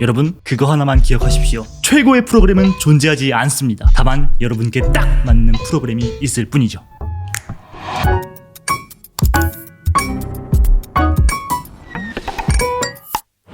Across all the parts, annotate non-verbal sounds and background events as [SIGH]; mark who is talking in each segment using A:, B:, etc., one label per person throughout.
A: 여러분 그거 하나만 기억하십시오. 최고의 프로그램은 존재하지 않습니다. 다만 여러분께 딱 맞는 프로그램이 있을 뿐이죠.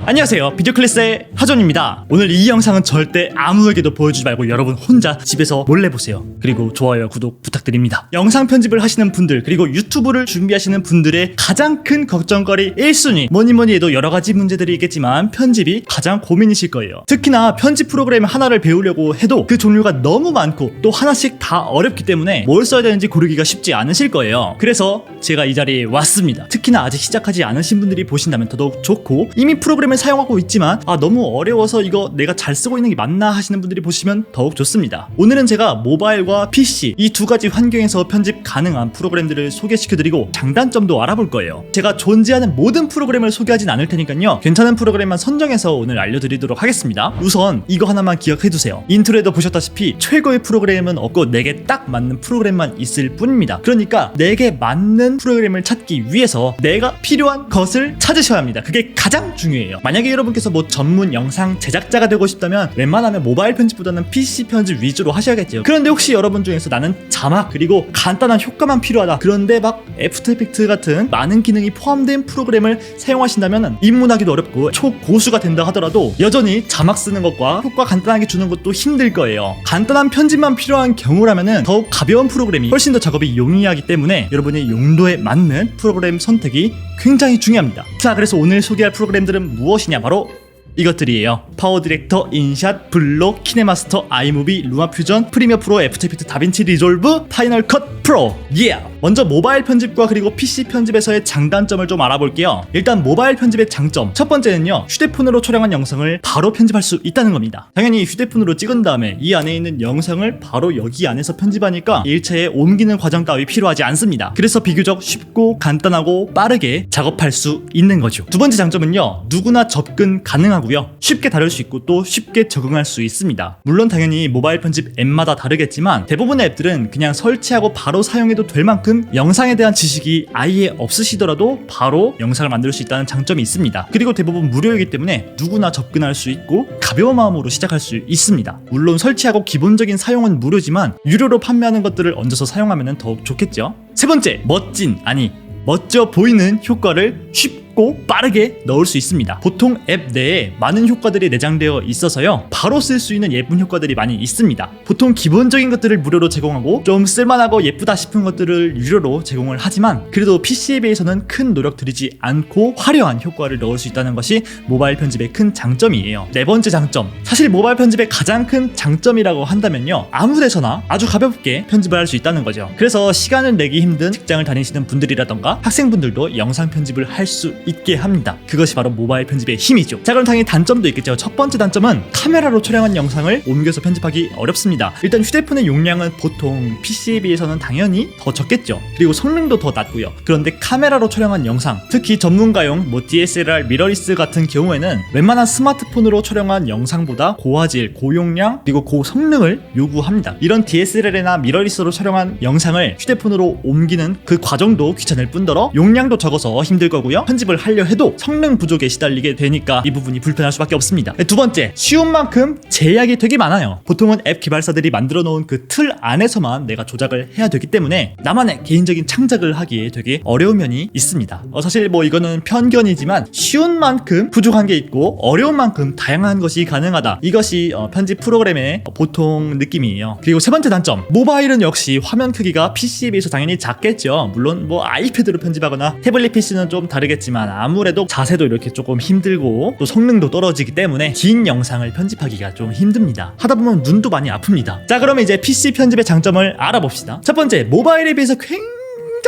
A: 안녕하세요. 비디오 클래스의 하존입니다. 오늘 이 영상은 절대 아무에게도 보여주지 말고 여러분 혼자 집에서 몰래 보세요. 그리고 좋아요 구독 부탁드립니다. 영상 편집을 하시는 분들 그리고 유튜브를 준비하시는 분들의 가장 큰 걱정거리 1순위. 뭐니뭐니 해도 여러가지 문제들이 있겠지만 편집이 가장 고민이실 거예요. 특히나 편집 프로그램 하나를 배우려고 해도 그 종류가 너무 많고 또 하나씩 다 어렵기 때문에 뭘 써야 되는지 고르기가 쉽지 않으실 거예요. 그래서 제가 이 자리에 왔습니다. 특히나 아직 시작하지 않으신 분들이 보신다면 더더욱 좋고 이미 프로그램을 사용하고 있지만 아 너무 어려워서 이거 내가 잘 쓰고 있는 게 맞나 하시는 분들이 보시면 더욱 좋습니다. 오늘은 제가 모바일과 PC 이 두 가지 환경에서 편집 가능한 프로그램들을 소개시켜드리고 장단점도 알아볼 거예요. 제가 존재하는 모든 프로그램을 소개하진 않을 테니까요. 괜찮은 프로그램만 선정해서 오늘 알려드리도록 하겠습니다. 우선 이거 하나만 기억해두세요. 인트로에도 보셨다시피 최고의 프로그램은 없고 내게 딱 맞는 프로그램만 있을 뿐입니다. 그러니까 내게 맞는 프로그램을 찾기 위해서 내가 필요한 것을 찾으셔야 합니다. 그게 가장 중요해요. 만약에 여러분께서 뭐 전문 영상 제작자가 되고 싶다면 웬만하면 모바일 편집보다는 PC 편집 위주로 하셔야겠죠. 그런데 혹시 여러분 중에서 나는 자막 그리고 간단한 효과만 필요하다. 그런데 막 애프터 이펙트 같은 많은 기능이 포함된 프로그램을 사용하신다면 입문하기도 어렵고 초고수가 된다 하더라도 여전히 자막 쓰는 것과 효과 간단하게 주는 것도 힘들 거예요. 간단한 편집만 필요한 경우라면 더욱 가벼운 프로그램이 훨씬 더 작업이 용이하기 때문에 여러분의 용도에 맞는 프로그램 선택이 굉장히 중요합니다. 자, 그래서 오늘 소개할 프로그램들은 무엇이냐? 바로 이것들이에요. 파워 디렉터, 인샷, 블록, 키네마스터, 아이무비, 루마 퓨전, 프리미어 프로, 애프터 이펙트, 다빈치 리졸브, 파이널 컷 프로. 예! 먼저 모바일 편집과 그리고 PC 편집에서의 장단점을 좀 알아볼게요. 일단 모바일 편집의 장점. 첫 번째는요. 휴대폰으로 촬영한 영상을 바로 편집할 수 있다는 겁니다. 당연히 휴대폰으로 찍은 다음에 이 안에 있는 영상을 바로 여기 안에서 편집하니까 일체에 옮기는 과정 따위 필요하지 않습니다. 그래서 비교적 쉽고 간단하고 빠르게 작업할 수 있는 거죠. 두 번째 장점은요. 누구나 접근 가능하고요. 쉽게 다룰 수 있고 또 쉽게 적응할 수 있습니다. 물론 당연히 모바일 편집 앱마다 다르겠지만 대부분의 앱들은 그냥 설치하고 바로 사용해도 될 만큼 영상에 대한 지식이 아예 없으시더라도 바로 영상을 만들 수 있다는 장점이 있습니다. 그리고 대부분 무료이기 때문에 누구나 접근할 수 있고 가벼운 마음으로 시작할 수 있습니다. 물론 설치하고 기본적인 사용은 무료지만 유료로 판매하는 것들을 얹어서 사용하면 더욱 좋겠죠. 세 번째, 멋진 아니 멋져 보이는 효과를 쉽 고 빠르게 넣을 수 있습니다. 보통 앱 내에 많은 효과들이 내장되어 있어서요. 바로 쓸 수 있는 예쁜 효과들이 많이 있습니다. 보통 기본적인 것들을 무료로 제공하고 좀 쓸만하고 예쁘다 싶은 것들을 유료로 제공을 하지만 그래도 PC에 비해서는 큰 노력 들이지 않고 화려한 효과를 넣을 수 있다는 것이 모바일 편집의 큰 장점이에요. 네 번째 장점. 사실 모바일 편집의 가장 큰 장점이라고 한다면요. 아무 데서나 아주 가볍게 편집을 할 수 있다는 거죠. 그래서 시간을 내기 힘든 직장을 다니시는 분들이라던가 학생분들도 영상 편집을 할 수 있게 합니다. 그것이 바로 모바일 편집의 힘이죠. 자, 그럼 당연히 단점도 있겠죠. 첫 번째 단점은 카메라로 촬영한 영상을 옮겨서 편집하기 어렵습니다. 일단 휴대폰의 용량은 보통 PC에 비해서는 당연히 더 적겠죠. 그리고 성능도 더 낮고요. 그런데 카메라로 촬영한 영상, 특히 전문가용 뭐 DSLR, 미러리스 같은 경우에는 웬만한 스마트폰으로 촬영한 영상보다 고화질, 고용량, 그리고 고성능을 요구합니다. 이런 DSLR이나 미러리스로 촬영한 영상을 휴대폰으로 옮기는 그 과정도 귀찮을 뿐더러 용량도 적어서 힘들 거고요. 편집을 하려 해도 성능 부족에 시달리게 되니까 이 부분이 불편할 수밖에 없습니다. 네, 두 번째, 쉬운 만큼 제약이 되게 많아요. 보통은 앱 개발사들이 만들어 놓은 그 틀 안에서만 내가 조작을 해야 되기 때문에 나만의 개인적인 창작을 하기에 되게 어려운 면이 있습니다. 어, 사실 뭐 이거는 편견이지만 쉬운 만큼 부족한 게 있고 어려운 만큼 다양한 것이 가능하다. 이것이 어, 편집 프로그램의 보통 느낌이에요. 그리고 세 번째 단점, 모바일은 역시 화면 크기가 PC에 비해서 당연히 작겠죠. 물론 뭐 아이패드로 편집하거나 태블릿 PC는 좀 다르겠지만 아무래도 자세도 이렇게 조금 힘들고 또 성능도 떨어지기 때문에 긴 영상을 편집하기가 좀 힘듭니다. 하다 보면 눈도 많이 아픕니다. 자, 그러면 이제 PC 편집의 장점을 알아봅시다. 첫 번째, 모바일에 비해서 굉장히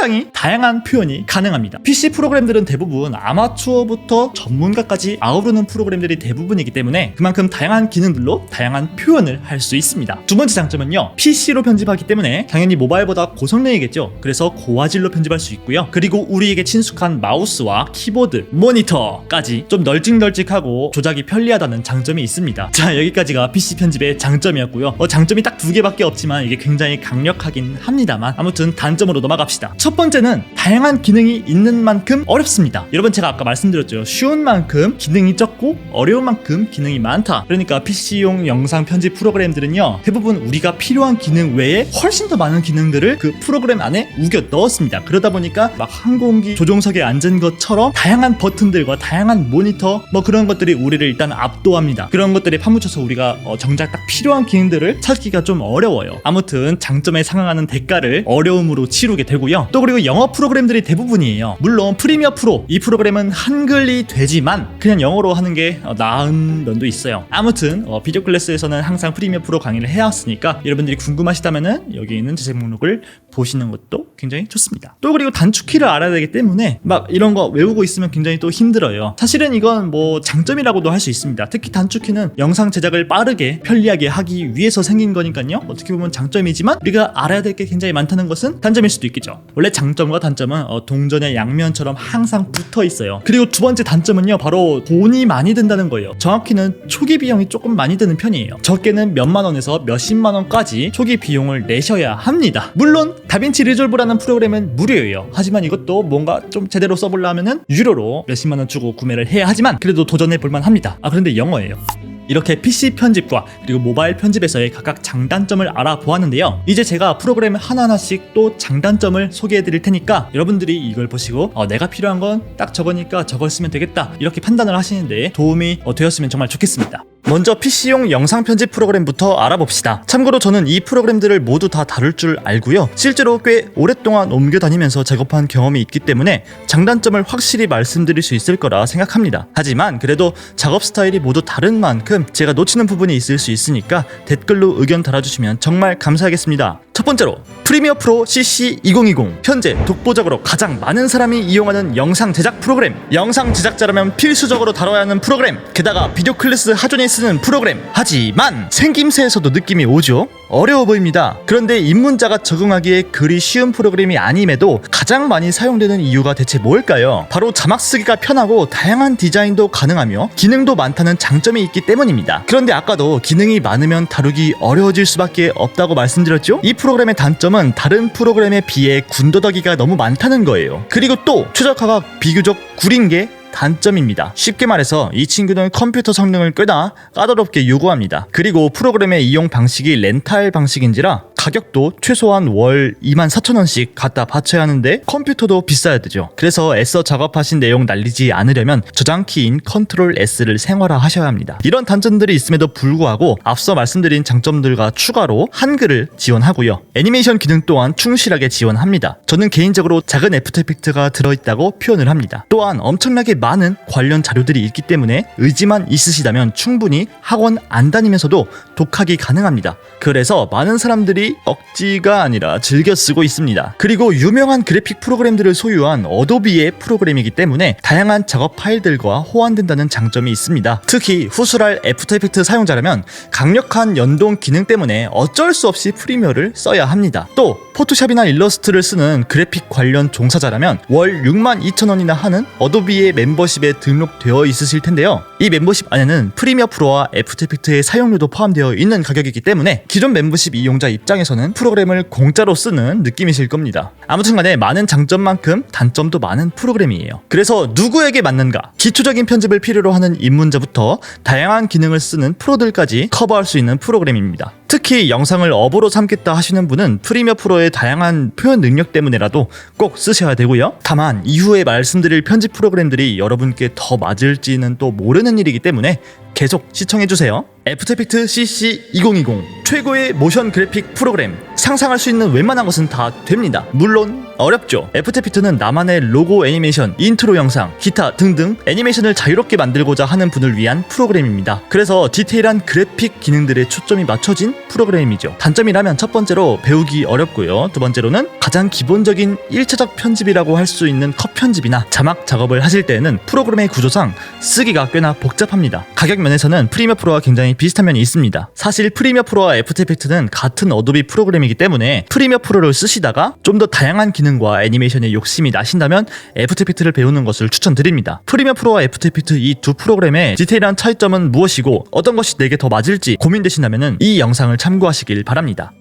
A: 굉장히 다양한 표현이 가능합니다. PC 프로그램들은 대부분 아마추어부터 전문가까지 아우르는 프로그램들이 대부분이기 때문에 그만큼 다양한 기능들로 다양한 표현을 할 수 있습니다. 두 번째 장점은요. PC로 편집하기 때문에 당연히 모바일보다 고성능이겠죠. 그래서 고화질로 편집할 수 있고요. 그리고 우리에게 친숙한 마우스와 키보드, 모니터까지 좀 널찍널찍하고 조작이 편리하다는 장점이 있습니다. 자, 여기까지가 PC 편집의 장점이었고요. 어, 장점이 딱 두 개밖에 없지만 이게 굉장히 강력하긴 합니다만 아무튼 단점으로 넘어갑시다. 첫첫 번째는 다양한 기능이 있는 만큼 어렵습니다. 여러분 제가 아까 말씀드렸죠. 쉬운 만큼 기능이 적고 어려운 만큼 기능이 많다. 그러니까 PC용 영상 편집 프로그램들은요. 대부분 우리가 필요한 기능 외에 훨씬 더 많은 기능들을 그 프로그램 안에 우겨 넣었습니다. 그러다 보니까 막 항공기 조종석에 앉은 것처럼 다양한 버튼들과 다양한 모니터 뭐 그런 것들이 우리를 일단 압도합니다. 그런 것들이 파묻혀서 우리가 어, 정작 딱 필요한 기능들을 찾기가 좀 어려워요. 아무튼 장점에 상응하는 대가를 어려움으로 치르게 되고요. 또 그리고 영어 프로그램들이 대부분이에요. 물론 프리미어 프로 이 프로그램은 한글이 되지만 그냥 영어로 하는 게 어, 나은 면도 있어요. 아무튼 어, 비디오 클래스에서는 항상 프리미어 프로 강의를 해왔으니까 여러분들이 궁금하시다면은 여기 있는 재생 목록을 보시는 것도 굉장히 좋습니다. 또 그리고 단축키를 알아야 되기 때문에 막 이런 거 외우고 있으면 굉장히 또 힘들어요. 사실은 이건 뭐 장점이라고도 할 수 있습니다. 특히 단축키는 영상 제작을 빠르게 편리하게 하기 위해서 생긴 거니까요. 어떻게 보면 장점이지만 우리가 알아야 될 게 굉장히 많다는 것은 단점일 수도 있겠죠. 원래 장점과 단점은 어, 동전의 양면처럼 항상 붙어 있어요. 그리고 두 번째 단점은요, 바로 돈이 많이 든다는 거예요. 정확히는 초기 비용이 조금 많이 드는 편이에요. 적게는 몇만 원에서 몇십만 원까지 초기 비용을 내셔야 합니다. 물론 다빈치 리졸브라는 프로그램은 무료예요. 하지만 이것도 뭔가 좀 제대로 써보려면은 유료로 몇십만 원 주고 구매를 해야 하지만 그래도 도전해 볼만 합니다. 아 그런데 영어예요. 이렇게 PC 편집과 그리고 모바일 편집에서의 각각 장단점을 알아보았는데요. 이제 제가 프로그램 하나하나씩 또 장단점을 소개해 드릴 테니까 여러분들이 이걸 보시고 어, 내가 필요한 건 딱 저거니까 저걸 쓰면 되겠다 이렇게 판단을 하시는데 도움이 어, 되었으면 정말 좋겠습니다. 먼저 PC용 영상 편집 프로그램부터 알아봅시다. 참고로 저는 이 프로그램들을 모두 다 다룰 줄 알고요. 실제로 꽤 오랫동안 옮겨 다니면서 작업한 경험이 있기 때문에 장단점을 확실히 말씀드릴 수 있을 거라 생각합니다. 하지만 그래도 작업 스타일이 모두 다른 만큼 제가 놓치는 부분이 있을 수 있으니까 댓글로 의견 달아주시면 정말 감사하겠습니다. 첫 번째로 프리미어 프로 CC 2020 현재 독보적으로 가장 많은 사람이 이용하는 영상 제작 프로그램. 영상 제작자라면 필수적으로 다뤄야 하는 프로그램. 게다가 비디오 클래스 하존이 쓰는 프로그램. 하지만 생김새에서도 느낌이 오죠 어려워 보입니다. 그런데 입문자가 적응하기에 그리 쉬운 프로그램이 아님에도 가장 많이 사용되는 이유가 대체 뭘까요? 바로 자막 쓰기가 편하고 다양한 디자인도 가능하며 기능도 많다는 장점이 있기 때문입니다. 그런데 아까도 기능이 많으면 다루기 어려워질 수밖에 없다고 말씀드렸죠? 이 프로그램의 단점은 다른 프로그램에 비해 군더더기가 너무 많다는 거예요. 그리고 또 최적화가 비교적 구린 게 단점입니다. 쉽게 말해서 이 친구는 컴퓨터 성능을 꽤나 까다롭게 요구합니다. 그리고 프로그램의 이용 방식이 렌탈 방식인지라 가격도 최소한 월 24,000원씩 갖다 바쳐야 하는데 컴퓨터도 비싸야 되죠. 그래서 애써 작업하신 내용 날리지 않으려면 저장키인 컨트롤 S를 생활화 하셔야 합니다. 이런 단점들이 있음에도 불구하고 앞서 말씀드린 장점들과 추가로 한글을 지원하고요. 애니메이션 기능 또한 충실하게 지원합니다. 저는 개인적으로 작은 애프터 이펙트가 들어있다고 표현을 합니다. 또한 엄청나게 많은 관련 자료들이 있기 때문에 의지만 있으시다면 충분히 학원 안 다니면서도 독학이 가능합니다. 그래서 많은 사람들이 억지가 아니라 즐겨 쓰고 있습니다. 그리고 유명한 그래픽 프로그램들을 소유한 어도비의 프로그램이기 때문에 다양한 작업 파일들과 호환된다는 장점이 있습니다. 특히 후술할 애프터 이펙트 사용자라면 강력한 연동 기능 때문에 어쩔 수 없이 프리미어를 써야 합니다. 또 포토샵이나 일러스트를 쓰는 그래픽 관련 종사자라면 월 62,000원이나 하는 어도비의 멤버십에 등록되어 있으실 텐데요. 이 멤버십 안에는 프리미어 프로와 애프터 이펙트의 사용료도 포함되어 있는 가격이기 때문에 기존 멤버십 이용자 입장에 서는 프로그램을 공짜로 쓰는 느낌이실 겁니다. 아무튼 간에 많은 장점만큼 단점도 많은 프로그램이에요. 그래서 누구에게 맞는가? 기초적인 편집을 필요로 하는 입문자부터 다양한 기능을 쓰는 프로들까지 커버할 수 있는 프로그램입니다. 특히 영상을 업으로 삼겠다 하시는 분은 프리미어 프로의 다양한 표현 능력 때문에라도 꼭 쓰셔야 되고요. 다만 이후에 말씀드릴 편집 프로그램들이 여러분께 더 맞을지는 또 모르는 일이기 때문에 계속 시청해주세요. 애프터 이펙트 CC 2020 최고의 모션 그래픽 프로그램 상상할 수 있는 웬만한 것은 다 됩니다. 물론 어렵죠. 애프터 이펙트는 나만의 로고 애니메이션, 인트로 영상, 기타 등등 애니메이션을 자유롭게 만들고자 하는 분을 위한 프로그램입니다. 그래서 디테일한 그래픽 기능들에 초점이 맞춰진 프로그램이죠. 단점이라면 첫 번째로 배우기 어렵고요. 두 번째로는 가장 기본적인 1차적 편집이라고 할 수 있는 컷 편집이나 자막 작업을 하실 때에는 프로그램의 구조상 쓰기가 꽤나 복잡합니다. 가격 면에서는 프리미어 프로와 굉장히 비슷한 면이 있습니다. 사실 프리미어 프로와 애프터 이펙트는 같은 어도비 프로그램이기 때문에 프리미어 프로를 쓰시다가 좀 더 다양한 기능 과 애니메이션에 욕심이 나신다면 애프터 이펙트를 배우는 것을 추천드립니다. 프리미어 프로와 애프터 이펙트 이 두 프로그램의 디테일한 차이점은 무엇이고 어떤 것이 내게 더 맞을지 고민되신다면 이 영상을 참고하시길 바랍니다.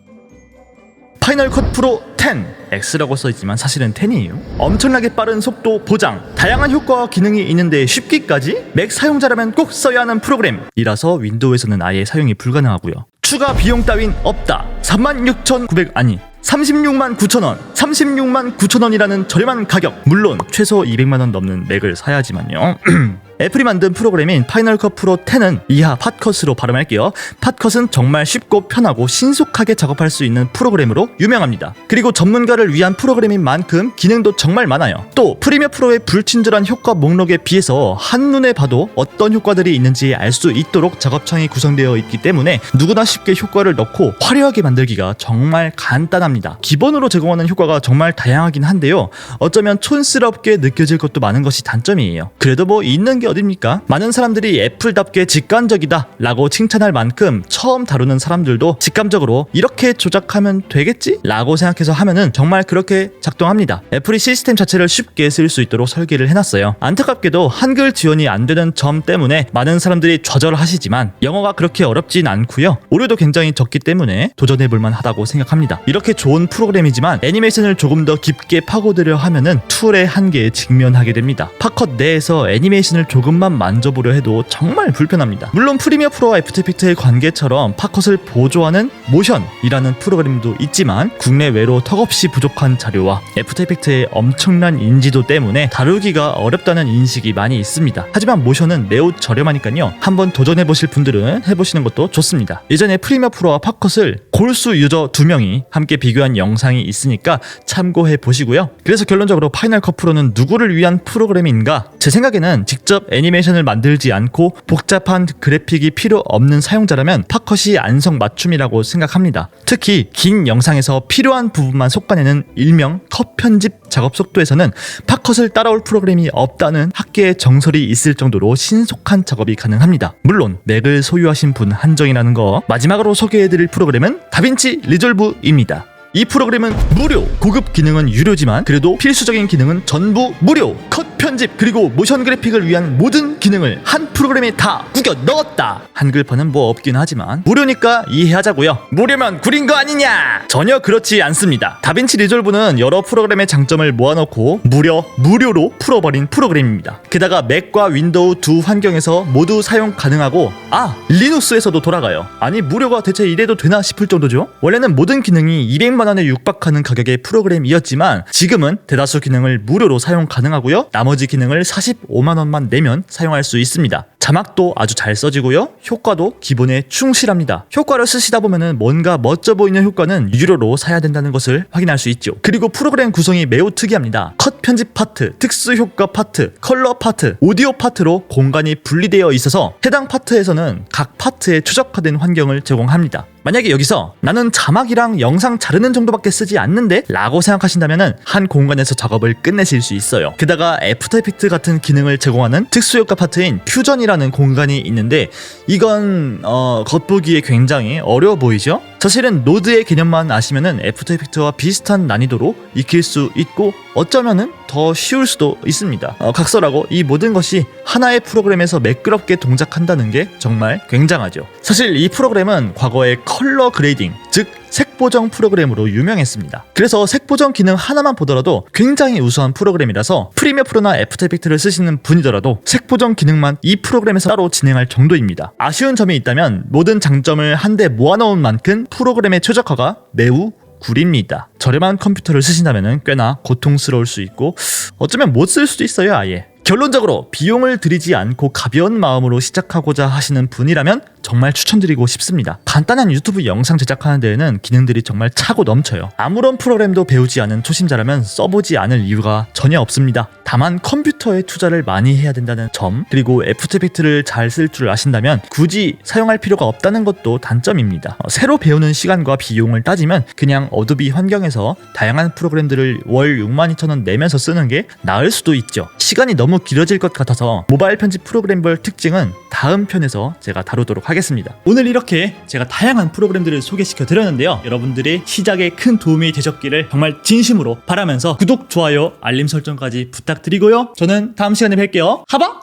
A: 파이널 컷 프로 10 X라고 써있지만 사실은 10이에요 엄청나게 빠른 속도 보장 다양한 효과와 기능이 있는데 쉽기까지 맥 사용자라면 꼭 써야 하는 프로그램이라서 윈도우에서는 아예 사용이 불가능하고요 추가 비용 따윈 없다 36,900 아니 36만 9천 원, 36만 9천 원이라는 저렴한 가격. 물론 최소 200만 원 넘는 맥을 사야지만요. [CLEARS THROAT] 애플이 만든 프로그램인 파이널 컷 프로 10은 이하 팟컷으로 발음할게요. 팟컷은 정말 쉽고 편하고 신속하게 작업할 수 있는 프로그램으로 유명합니다. 그리고 전문가를 위한 프로그램인 만큼 기능도 정말 많아요. 또 프리미어 프로의 불친절한 효과 목록에 비해서 한눈에 봐도 어떤 효과들이 있는지 알 수 있도록 작업창이 구성되어 있기 때문에 누구나 쉽게 효과를 넣고 화려하게 만들기가 정말 간단합니다. 기본으로 제공하는 효과가 정말 다양하긴 한데요. 어쩌면 촌스럽게 느껴질 것도 많은 것이 단점이에요. 그래도 뭐 있는 게 어딥니까? 많은 사람들이 애플답게 직관적이다 라고 칭찬할 만큼 처음 다루는 사람들도 직감적으로 이렇게 조작하면 되겠지? 라고 생각해서 하면은 정말 그렇게 작동합니다. 애플이 시스템 자체를 쉽게 쓸 수 있도록 설계를 해놨어요. 안타깝게도 한글 지원이 안 되는 점 때문에 많은 사람들이 좌절하시지만 영어가 그렇게 어렵진 않고요. 오류도 굉장히 적기 때문에 도전해볼 만하다고 생각합니다. 이렇게 좋은 프로그램이지만 애니메이션을 조금 더 깊게 파고들려 하면은 툴의 한계에 직면하게 됩니다. 팝컷 내에서 애니메이션을 조 금만 만져보려 해도 정말 불편합니다. 물론 프리미어 프로와 애프터 이펙트의 관계처럼 팝컷을 보조하는 모션이라는 프로그램도 있지만 국내외로 턱없이 부족한 자료와 애프터 이펙트의 엄청난 인지도 때문에 다루기가 어렵다는 인식이 많이 있습니다. 하지만 모션은 매우 저렴하니까요. 한번 도전해보실 분들은 해보시는 것도 좋습니다. 예전에 프리미어 프로와 팝컷을 골수 유저 두 명이 함께 비교한 영상이 있으니까 참고해 보시고요. 그래서 결론적으로 파이널 컷 프로는 누구를 위한 프로그램인가? 제 생각에는 직접 애니메이션을 만들지 않고 복잡한 그래픽이 필요 없는 사용자라면 팝컷이 안성맞춤이라고 생각합니다. 특히 긴 영상에서 필요한 부분만 솎아내는 일명 컷 편집 작업 속도에서는 팝컷을 따라올 프로그램이 없다는 학계의 정설이 있을 정도로 신속한 작업이 가능합니다. 물론 맥을 소유하신 분 한정이라는 거 마지막으로 소개해드릴 프로그램은 다빈치 리졸브입니다. 이 프로그램은 무료, 고급 기능은 유료지만 그래도 필수적인 기능은 전부 무료. 컷 편집 그리고 모션 그래픽을 위한 모든 기능을 한 프로그램에 다 구겨 넣었다. 한글판은 뭐 없긴 하지만 무료니까 이해하자고요. 무료면 구린 거 아니냐? 전혀 그렇지 않습니다. 다빈치 리졸브는 여러 프로그램의 장점을 모아놓고 무려 무료로 풀어버린 프로그램입니다. 게다가 맥과 윈도우 두 환경에서 모두 사용 가능하고 아 리눅스에서도 돌아가요. 아니 무료가 대체 이래도 되나 싶을 정도죠. 원래는 모든 기능이 200만 원에 육박하는 가격의 프로그램이었지만 지금은 대다수 기능을 무료로 사용 가능하고요. 나머지 기능을 45만 원만 내면 사용할 수 있습니다. 자막도 아주 잘 써지고요. 효과도 기본에 충실합니다. 효과를 쓰시다 보면은 뭔가 멋져 보이는 효과는 유료로 사야 된다는 것을 확인할 수 있죠. 그리고 프로그램 구성이 매우 특이합니다. 컷 편집 파트, 특수 효과 파트, 컬러 파트, 오디오 파트로 공간이 분리되어 있어서 해당 파트에서는 각 파트에 최적화된 환경을 제공합니다. 만약에 여기서 나는 자막이랑 영상 자르는 정도밖에 쓰지 않는데 라고 생각하신다면 한 공간에서 작업을 끝내실 수 있어요. 게다가 애프터 이펙트 같은 기능을 제공하는 특수효과 파트인 퓨전이라는 공간이 있는데 이건 어, 겉보기에 굉장히 어려워 보이죠? 사실은 노드의 개념만 아시면은 애프터 이펙트와 비슷한 난이도로 익힐 수 있고 어쩌면은 더 쉬울 수도 있습니다. 어, 각설하고 이 모든 것이 하나의 프로그램에서 매끄럽게 동작한다는 게 정말 굉장하죠. 사실 이 프로그램은 과거에 컬러 그레이딩, 즉 색보정 프로그램으로 유명했습니다. 그래서 색보정 기능 하나만 보더라도 굉장히 우수한 프로그램이라서 프리미어 프로나 애프터 이펙트를 쓰시는 분이더라도 색보정 기능만 이 프로그램에서 따로 진행할 정도입니다. 아쉬운 점이 있다면 모든 장점을 한데 모아놓은 만큼 프로그램의 최적화가 매우 구립니다. 저렴한 컴퓨터를 쓰신다면 꽤나 고통스러울 수 있고 어쩌면 못 쓸 수도 있어요 아예. 결론적으로 비용을 들이지 않고 가벼운 마음으로 시작하고자 하시는 분이라면 정말 추천드리고 싶습니다. 간단한 유튜브 영상 제작하는 데에는 기능들이 정말 차고 넘쳐요. 아무런 프로그램도 배우지 않은 초심자라면 써보지 않을 이유가 전혀 없습니다. 다만 컴퓨터에 투자를 많이 해야 된다는 점, 그리고 애프터 이펙트를 잘 쓸 줄 아신다면 굳이 사용할 필요가 없다는 것도 단점입니다. 어, 새로 배우는 시간과 비용을 따지면 그냥 어도비 환경에서 다양한 프로그램들을 월 62,000원 내면서 쓰는 게 나을 수도 있죠. 시간이 너무 길어질 것 같아서 모바일 편집 프로그램별 특징은 다음 편에서 제가 다루도록 하겠습니다. 오늘 이렇게 제가 다양한 프로그램들을 소개시켜 드렸는데요. 여러분들의 시작에 큰 도움이 되셨기를 정말 진심으로 바라면서 구독, 좋아요, 알림 설정까지 부탁드리고요. 저는 다음 시간에 뵐게요. 하방!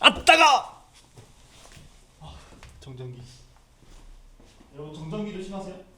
A: 아 따가! 정전기. 여러분 정전기 조심하세요.